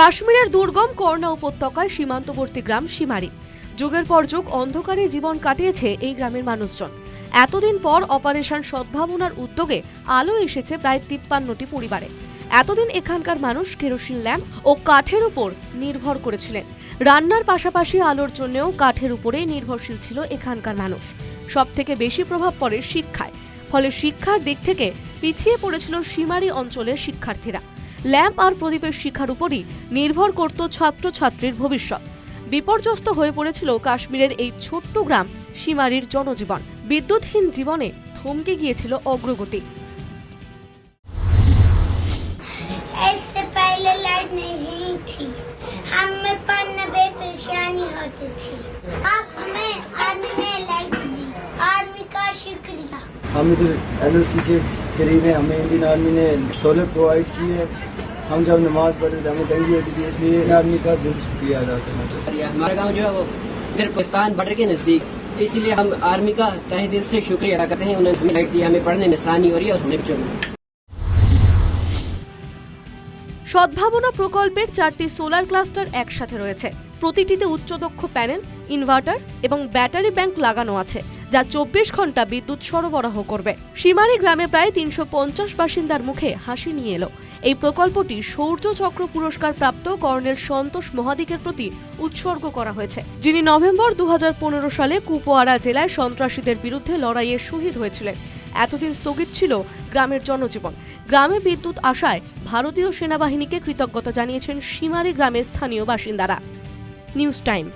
কাশ্মীরের দুর্গম কর্ণা উপত্যকায় সীমান্তবর্তী গ্রাম সীমারি। যুগের পর যুগ অন্ধকারে জীবন কাটিয়েছে এই গ্রামের মানুষজন। এতদিন পর অপারেশন সদ্ভাবনার উদ্যোগে আলো এসেছে প্রায় তিপ্পান্নটি পরিবারে। এতদিন এখানকার মানুষ কেরোসিন ল্যাম্প ও কাঠের উপর নির্ভর করেছিলেন। রান্নার পাশাপাশি আলোর জন্যও কাঠের উপরেই নির্ভরশীল ছিল এখানকার মানুষ। সব থেকে বেশি প্রভাব পড়ে শিক্ষায়। ফলে শিক্ষার দিক থেকে পিছিয়ে পড়েছিল সীমারি অঞ্চলের শিক্ষার্থীরা। ল্যাম্প আর প্রদীপের শিক্ষার উপরই নির্ভর করত ছাত্রছাত্রীর ভবিষ্যৎ। বিপর্যস্ত হয়ে পড়েছিল কাশ্মীরের এই ছোট্ট গ্রাম সীমারির জনজীবন। বিদ্যুৎহীন জীবনে থমকে গিয়েছিল অগ্রগতি। আমি তো এনওসি কে थी हमें पढ़ने में परेशानी होती थी अब हमें आर्मी ने लाइट दी आर्मी का शुक्रिया हम इधर एल के करीब हैं हमें इंडियन आर्मी ने सोलर प्रोवाइड की है हम जब नमाज पढ़ते थे हमें तंगी होती थी इसलिए आर्मी का दिल से शुक्रिया अदा करना चाहते हैं दिया हमारा गांव जो है वो इधर पाकिस्तान बॉर्डर के नजदीक इसीलिए हम आर्मी का तहे दिल से शुक्रिया अदा करते हैं उन्होंने हमें लाइट दी हमें पढ़ने में आसानी हो रही है और हमें भी चल সদ্ভাবনা প্রকল্পের চারটি সোলার ক্লাস্টার একসাথে রয়েছে প্রতিটিতে উচ্চদক্ষ প্যানেল ইনভার্টার এবং ব্যাটারি ব্যাংক লাগানো আছে যা চব্বিশ ঘণ্টা বিদ্যুৎ সরবরাহ করবে। সীমারি গ্রামে প্রায় তিনশো পঞ্চাশ বাসিন্দার মুখে হাসি নিয়ে এলো। এই প্রকল্পটি শৌর্য চক্র পুরস্কার প্রাপ্ত কর্নেল সন্তোষ মহাদিকের প্রতি উৎসর্গ করা হয়েছে, যিনি নভেম্বর দুহাজার পনেরো সালে কুপওয়ারা জেলায় সন্ত্রাসীদের বিরুদ্ধে লড়াইয়ে শহীদ হয়েছিলেন। এতদিন স্থগিত ছিল গ্রামের জনজীবন। গ্রামে বিদ্যুৎ আসায় ভারতীয় সেনাবাহিনীকে কৃতজ্ঞতা জানিয়েছেন সীমারি গ্রামের স্থানীয় বাসিন্দারা। News time.